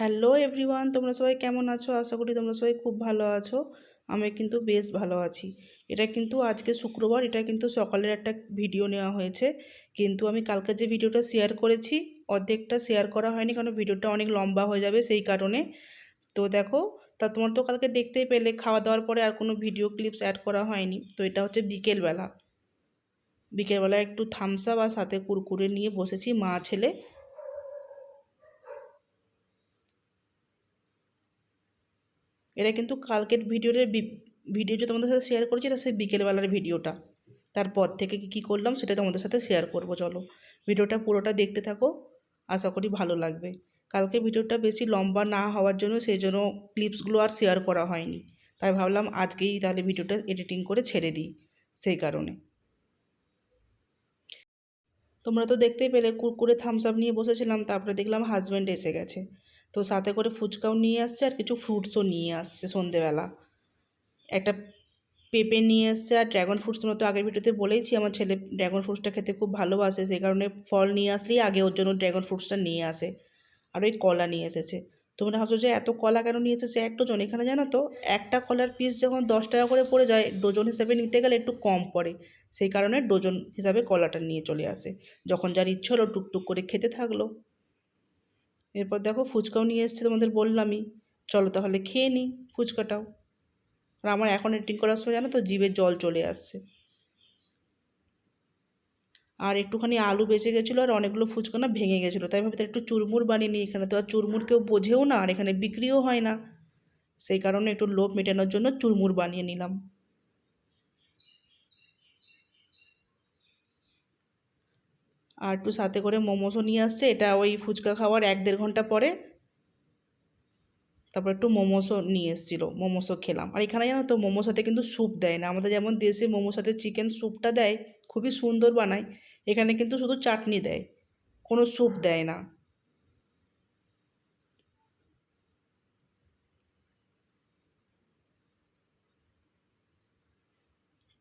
Hello everyone তোমরা সবাই কেমন আছো? আশা করি তোমরা সবাই খুব ভালো আছো। আমি কিন্তু বেশ ভালো আছি। এটা কিন্তু আজকে শুক্রবার, এটা কিন্তু সকালের একটা ভিডিও নেওয়া হয়েছে। কিন্তু আমি কালকে যে ভিডিওটা শেয়ার করেছি, অর্ধেকটা শেয়ার করা হয়নি কারণ ভিডিওটা অনেক লম্বা হয়ে যাবে সেই কারণে। তো দেখো, তা তোমার তো কালকে দেখতেই পেলে, খাওয়া দাওয়ার পরে আর কোনো ভিডিও ক্লিপস অ্যাড করা হয়নি। তো এটা হচ্ছে বিকেলবেলা। বিকেলবেলা একটু থামসা বা সাথে কুরকুরে নিয়ে বসেছি মা ছেলে এটা কিন্তু কালকের ভিডিওর ভিডিও যে তোমাদের সাথে শেয়ার করেছি, এটা সেই বিকেলবেলার ভিডিওটা। তারপর থেকে কী কী করলাম, সেটা তোমাদের সাথে শেয়ার করব, চলো। ভিডিওটা পুরোটা দেখতে থাকো, আশা করি ভালো লাগবে। কালকে ভিডিওটা বেশি লম্বা না হওয়ার জন্য সেই জন্য ক্লিপসগুলো আর শেয়ার করা হয়নি। তাই ভাবলাম আজকেই তাহলে ভিডিওটা এডিটিং করে ছেড়ে দিই, সেই কারণে। তোমরা তো দেখতেই পেলে, কুরকুরে থামস আপ নিয়ে বসেছিলাম, তারপরে দেখলাম হাজব্যান্ড এসে গেছে। তো সাথে করে ফুচকাও নিয়ে আসছে আর কিছু ফ্রুটসও নিয়ে আসছে সন্ধেবেলা। একটা পেঁপে নিয়ে এসছে আর ড্র্যাগন ফ্রুটস তোমরা তো আগের ভিডিওতে বলেইছি, আমার ছেলে ড্র্যাগন ফ্রুটসটা খেতে খুব ভালোবাসে, সেই কারণে ফল নিয়ে আসলেই আগে ওর জন্য ড্র্যাগন ফ্রুটসটা নিয়ে আসে আর ওই কলা নিয়ে এসেছে। তোমরা ভাবছ যে এত কলা কেন নিয়ে এসেছে? এক ডজন, এখানে জানো তো একটা কলার পিস যখন দশ টাকা করে পড়ে যায়, ডজন হিসাবে নিতে গেলে একটু কম পড়ে। সেই কারণে ডজন হিসাবে কলাটা নিয়ে চলে আসে, যখন যার ইচ্ছে হলো টুকটুক করে খেতে থাকল। এরপর দেখো ফুচকাও নিয়ে এসছে তোমাদের বললামই। চলো তাহলে খেয়ে নিই ফুচকাটাও। আর আমার এখন এডিটিং করার সময় জানো তো, জিভে জল চলে আসছে। আর একটুখানি আলু বেঁচে গেছিল আর অনেকগুলো ফুচকা না ভেঙে গেছিল। তাই ভাবতে একটু চুরমুর বানিয়ে নিই এখানে। তো আর চুরমুর কেউ বোঝেও না আর এখানে বিক্রিও হয় না। সেই কারণে একটু লোভ মেটানোর জন্য চুরমুর বানিয়ে নিলাম। আর একটু সাথে করে মোমোসও নিয়ে আসছে। এটা ওই ফুচকা খাওয়ার এক দেড় ঘণ্টা পরে। তারপর একটু মোমোসও নিয়ে এসেছিল, মোমোসও খেলাম। আর এখানে জানো তো, মোমোর সাথে কিন্তু স্যুপ দেয় না। আমাদের যেমন দেশে মোমোর সাথে চিকেন স্যুপটা দেয়, খুবই সুন্দর বানায়। এখানে কিন্তু শুধু চাটনি দেয়, কোনো স্যুপ দেয় না।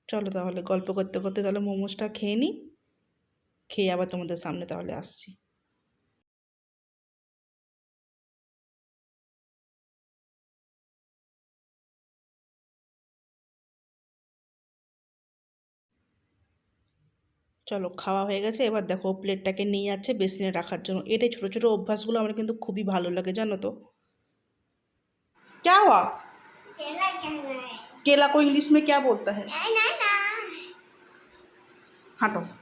চলো তাহলে গল্প করতে করতে তাহলে মোমোসটা খেয়ে নিই। খেয়ে আবার তোমাদের সামনে তাহলে আসছি চলো খাওয়া হয়ে গেছে এবার দেখো প্লেটটাকে নিয়ে যাচ্ছে বেসিনে রাখার জন্য এটাই ছোটো ছোটো অভ্যাসগুলো আমার কিন্তু খুবই ভালো লাগে জানো তো क्या हुआ केला खाना है केला को इंग्लिश में क्या बोलता है ना ना ना हटो थैंक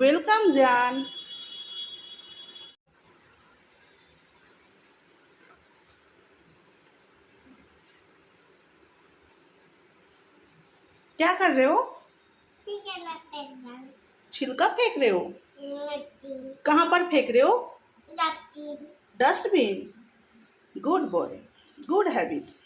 वेलकम जान क्या कर रहे हो? छिलका फेंक रहे हो? कहाँ पर फेंक रहे हो? Dustbin good boy good habits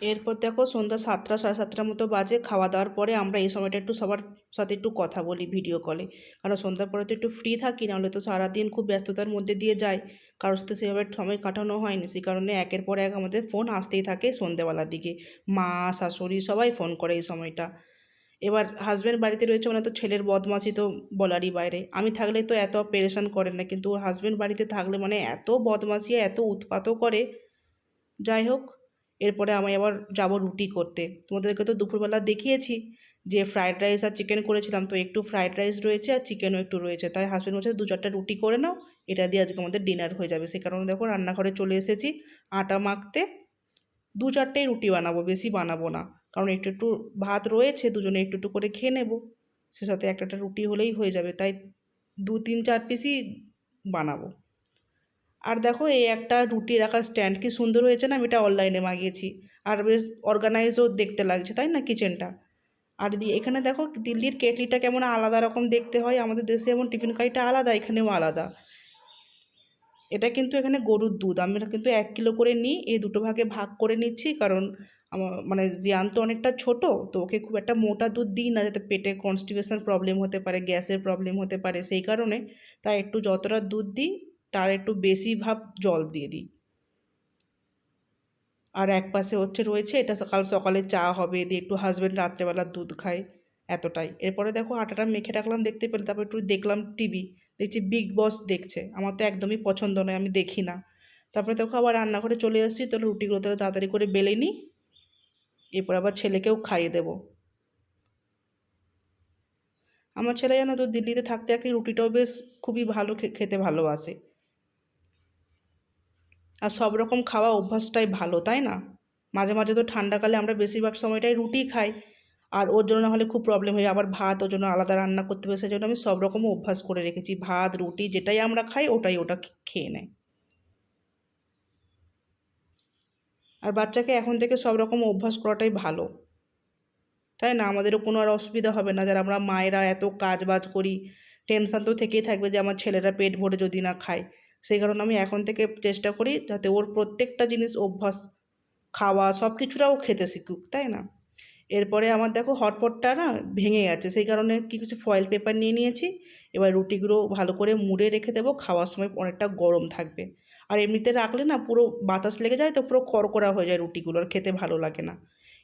এরপর দেখো সন্ধ্যা সাতটা, সাড়ে সাতটার মতো বাজে। খাওয়া দাওয়ার পরে আমরা এই সময়টা একটু সবার সাথে একটু কথা বলি ভিডিও কলে কারণ সন্ধ্যার পরে তো একটু ফ্রি থাকি, নাহলে তো সারাদিন খুব ব্যস্ততার মধ্যে দিয়ে যায়। কারোর সাথে সেভাবে সময় কাটানো হয় হয়নি, সেই কারণে একের পর এক আমাদের ফোন আসতেই থাকে সন্ধ্যেবেলার দিকে। মা, শাশুড়ি সবাই ফোন করে এই সময়টা। এবার হাজব্যান্ড বাড়িতে রয়েছে মানে তো ছেলের বদমাশি তো বলারই বাইরে। আমি থাকলে তো এত পেরেশান করেন না, কিন্তু ওর হাজব্যান্ড বাড়িতে থাকলে মানে এত বদমাশি, এত উৎপাতও করে। যাই হোক এরপরে আমি আবার যাব রুটি করতে। তোমাদেরকে তো দুপুরবেলা দেখিয়েছি যে ফ্রায়েড রাইস আর চিকেন করেছিলাম। তো একটু ফ্রায়েড রাইস রয়েছে আর চিকেনও একটু রয়েছে। তাই হাজব্যান্ড বলছে, দু চারটা রুটি করে নাও, এটা দিয়ে আজকে আমাদের ডিনার হয়ে যাবে। সে কারণে দেখো রান্নাঘরে চলে এসেছি আটা মাখতে। দু চারটেই রুটি বানাবো, বেশি বানাবো না। কারণ একটু একটু ভাত রয়েছে, দুজনে একটু একটু করে খেয়ে নেব। সে সাথে একটা একটা রুটি হলেই হয়ে যাবে। তাই দু তিন চার পিসই বানাবো। আর দেখো, এই একটা রুটি রাখার স্ট্যান্ড কি সুন্দর হয়েছে না? আমি এটা অনলাইনে মাগিয়েছি। আর বেশ অর্গানাইজও দেখতে লাগছে, তাই না কিচেনটা আর এখানে দেখো, দিল্লির কেটলিটা কেমন আলাদা রকম দেখতে হয়। আমাদের দেশে যেমন টিফিন কারিটা আলাদা, এখানেও আলাদা। এটা কিন্তু এখানে গরুর দুধ। আমরা কিন্তু এক কিলো করে নিই, এই দুটো ভাগে ভাগ করে নিচ্ছি। কারণ আমার মানে জিয়ান তো অনেকটা ছোট, তো ওকে খুব একটা মোটা দুধ দিই না, যাতে পেটে কনস্টিপেশন প্রবলেম হতে পারে, গ্যাসের প্রবলেম হতে পারে, সেই কারণে। তাই একটু যতটা দুধ দিই তার একটু বেশি ভাব জল দিয়ে দিই। আর এক পাশে হচ্ছে রয়েছে, এটা সকাল সকালে চা হবে, দিয়ে একটু হাজব্যান্ড রাত্রেবেলা দুধ খায় এতটাই। এরপরে দেখো আটাটা মেখে রাখলাম, দেখতে পেলে তারপর একটু দেখলাম টিভি দেখছি বিগ বস দেখছে। আমার তো একদমই পছন্দ নয়, আমি দেখি না। তারপরে দেখো আবার রান্নাঘরে চলে এসেছি তাহলে রুটিগুলো তাহলে তাড়াতাড়ি করে বেলে নিই, এরপর আবার ছেলেকেও খাইয়ে দেবো। আমার ছেলে জানো তো দিল্লিতে থাকতে থাকতে রুটিটাও বেশ খুবই ভালো খেতে ভালোবাসে। আর সব রকম খাওয়া অভ্যাসটাই ভালো, তাই না? মাঝে মাঝে তো ঠান্ডাকালে আমরা বেশিরভাগ সময়টাই রুটি খাই, আর ওর জন্য হলে খুব প্রবলেম হয় আবার ভাত, ওর জন্য আলাদা রান্না করতে হবে সেই জন্য আমি সব রকম অভ্যাস করে রেখেছি। ভাত, রুটি, যেটাই আমরা খাই, ওটাই ওটা খেয়ে নেয়। আর বাচ্চাকে এখন থেকে সব রকম অভ্যাস করাটাই ভালো। তাই না? আমাদেরও কোনো আর অসুবিধা হবে না। যারা আমরা মায়েরা এত কাজ বাজ করি টেনশান তো থেকেই থাকবে যে আমার ছেলেরা পেট ভরে যদি না খায়। সেই কারণে আমি এখন থেকে চেষ্টা করি যাতে ওর প্রত্যেকটা জিনিস অভ্যাস, খাওয়া সব কিছুটাও খেতে শিখুক, তাই না? এরপরে আমার দেখো হটপটটা না ভেঙে গেছে, সেই কারণে কি কিছু ফয়েল পেপার নিয়ে নিয়েছি, এবার রুটিগুলো ভালো করে মুড়ে রেখে দেবো, খাওয়ার সময় অনেকটা গরম থাকবে। আর এমনিতে রাখলে না পুরো বাতাস লেগে যায় তো পুরো কড়কড়া হয়ে যায় রুটিগুলো, আর খেতে ভালো লাগে না।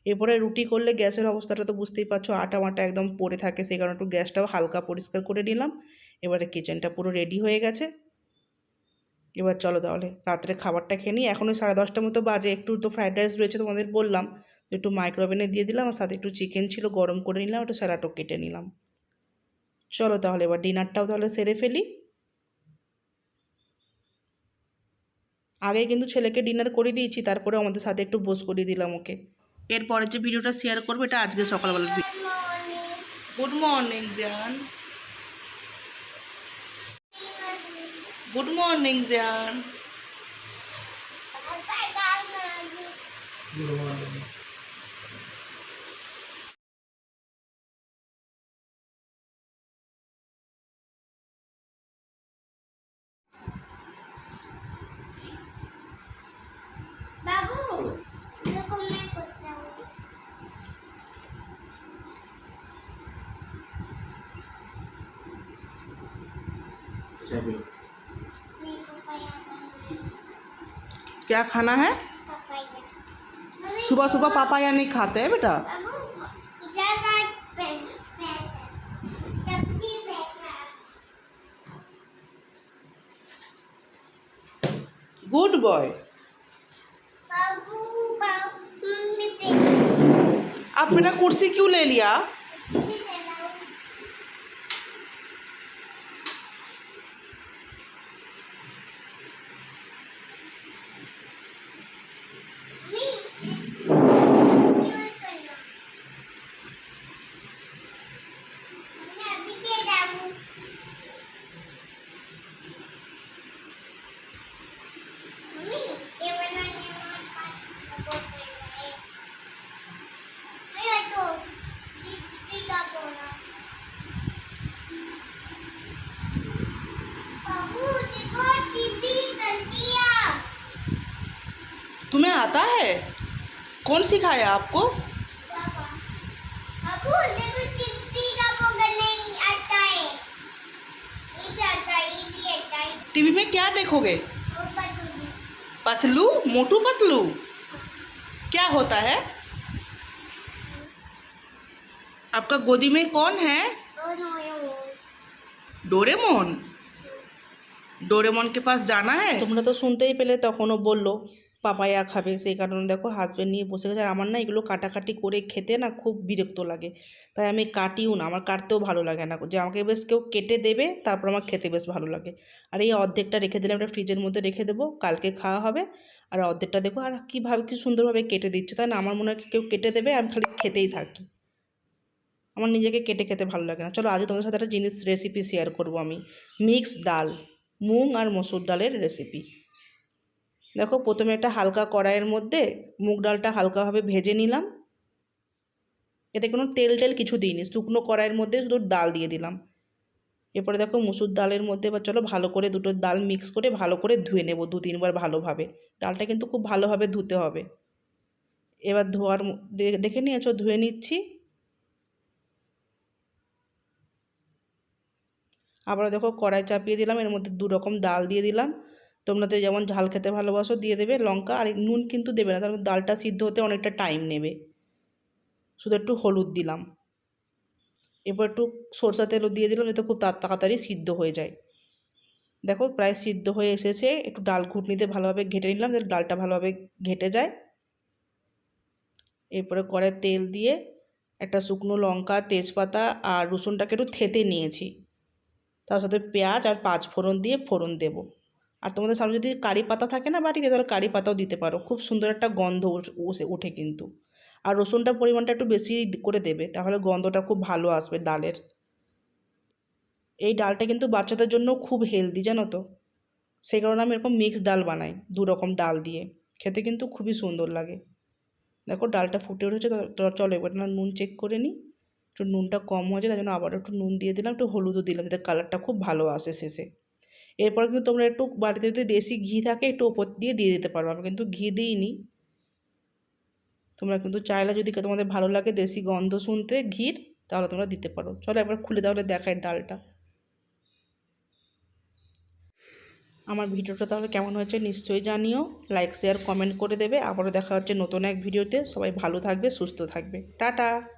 এরপরে রুটি করলে গ্যাসের অবস্থাটা তো বুঝতেই পারছ, আটা মাটা একদম পড়ে থাকে, সেই কারণে একটু গ্যাসটাও হালকা পরিষ্কার করে নিলাম। এবারে কিচেনটা পুরো রেডি হয়ে গেছে। এবার চলো তাহলে, রাত্রে খাবারটা খেয়ে নিই। এখনও সাড়ে দশটার মতো বাজে, একটু তো ফ্রাইড রাইস রয়েছে তোমাদের বললাম। একটু মাইক্রোওভেনে দিয়ে দিলাম, আর সাথে একটু চিকেন ছিল, গরম করে নিলাম, একটু স্যালাডও কেটে নিলাম। চলো তাহলে এবার ডিনারটাও তাহলে সেরে ফেলি। আগে কিন্তু ছেলেকে ডিনার করে দিয়েছি তারপরে আমাদের সাথে একটু বোস করিয়ে দিলাম ওকে। এরপরে যে ভিডিওটা শেয়ার করব, এটা আজকে সকালবেলার জান গুড মর্নিং জান Good morning, Zian. Good morning. Thank you. क्या खाना है? सुबह सुबह पापा या नहीं खाते हैं बेटा? गुड बॉय आप मेरा कुर्सी क्यों ले लिया भी चलाओ मम्मी यूज़ करना मैं अभी दे जाऊँ मम्मी ये बनाने में पाँच बहुत महँगा है नहीं तो दीदी का बोला बाबू देखो टीवी कर दिया तुम्हें आता है? कौन सिखाया आपको? टीवी में क्या देखोगे? पतलू। मोटू पतलू? क्या होता है? आपका गोदी में कौन है? डोरेमोन। डोरेमोन के पास जाना है? तुमने तो सुनते ही पहले तो बोल लो। পাপায়া খাবে। সেই কারণে দেখো হাজব্যান্ড নিয়ে বসে গেছে। আর আমার না এগুলো কাটাকাটি করে খেতে না খুব বিরক্ত লাগে। তাই আমি কাটিও না। আমার কাটতেও ভালো লাগে না। যে আমাকে বেশ কেউ কেটে দেবে, তারপর আমার খেতে বেশ ভালো লাগে। আর এই অর্ধেকটা রেখে দিলাম। একটা ফ্রিজের মধ্যে রেখে দেবো। কালকে খাওয়া হবে। আর অর্ধেকটা দেখো আর কীভাবে কি সুন্দরভাবে কেটে দিচ্ছে। তাই না? আমার মনে হয় কেউ কেটে দেবে, আমি খালি খেতেই থাকি। আমার নিজেকে কেটে খেতে ভালো লাগে না। চলো আজ তোমাদের সাথে একটা জিনিস রেসিপি শেয়ার করব আমি। মিক্স ডাল মুগ আর মসুর ডালের রেসিপি দেখো প্রথমে একটা হালকা কড়াইয়ের মধ্যে মুগ ডালটা হালকাভাবে ভেজে নিলাম। এতে কোনো তেল টেল কিছু দিইনি, শুকনো কড়াইয়ের মধ্যে শুধু ডাল দিয়ে দিলাম। এরপরে দেখো মুসুর ডালের মধ্যে এবার চলো ভালো করে দুটো ডাল মিক্স করে ভালো করে ধুয়ে নেব দু তিনবার ভালোভাবে। ডালটা কিন্তু খুব ভালোভাবে ধুতে হবে। এবার ধোয়ার দেখে নিয়েছো, ধুয়ে নিচ্ছি। আবার দেখো কড়াই চাপিয়ে দিলাম, এর মধ্যে দু রকম ডাল দিয়ে দিলাম। তোমরা তো যেমন ঝাল খেতে ভালোবাসো, দিয়ে দেবে লঙ্কা আর নুন কিন্তু দেবে না কারণ ডালটা সিদ্ধ হতে অনেকটা টাইম নেবে। শুধু একটু হলুদ দিলাম। এরপর একটু সরষা তেলও দিয়ে দিলাম, যাতে খুব তাড়াতাড়ি সিদ্ধ হয়ে যায়। দেখো প্রায় সিদ্ধ হয়ে এসেছে, একটু ডাল ঘুটনিতে ভালোভাবে ঘেটে নিলাম, যাতে ডালটা ভালোভাবে ঘেটে যায়। এরপরে কড়াই তেল দিয়ে একটা শুকনো লঙ্কা, তেজপাতা আর রসুনটাকে একটু থেতে নিয়েছি। তার সাথে পেঁয়াজ আর পাঁচ ফোড়ন দিয়ে ফোড়ন দেব। আর তোমাদের সামনে যদি কারি পাতা থাকে না বাড়িতে তাহলে কারি পাতাও দিতে পারো। খুব সুন্দর একটা গন্ধ ওঠ- কিন্তু। আর রসুনটার পরিমাণটা একটু বেশি করে দেবে, তাহলে গন্ধটা খুব ভালো আসবে ডালের। এই ডালটা কিন্তু বাচ্চাদের জন্য খুব হেলদি জানো তো? সেই কারণে আমি এরকম মিক্স ডাল বানাই দু রকম ডাল দিয়ে। খেতে কিন্তু খুবই সুন্দর লাগে। দেখো ডালটা ফুটে উঠেছে চলো এবার না নুন চেক করে নিই। একটু নুনটা কম হয়েছে, তাই জন্য আবার একটু নুন দিয়ে দিলাম, একটু হলুদও দিলাম, যাতে কালারটা খুব ভালো আসে শেষে। এরপর কিন্তু তোমরা একটু বাড়িতে যদি দেশি ঘি থাকে, একটু ওপর দিয়ে দিয়ে দিতে পারো। আমি কিন্তু ঘি দিইনি। তোমরা কিন্তু চাইলে যদি তোমাদের ভালো লাগে দেশি গন্ধ শুনতে ঘির, তাহলে তোমরা দিতে পারো। চলো একবার খুলে তাহলে দেখায় ডালটা। আমার ভিডিওটা তাহলে কেমন হয়েছে নিশ্চয়ই জানিও। লাইক শেয়ার কমেন্ট করে দেবে। আবারও দেখা হচ্ছে নতুন এক ভিডিওতে। সবাই ভালো থাকবে, সুস্থ থাকবে। টাটা!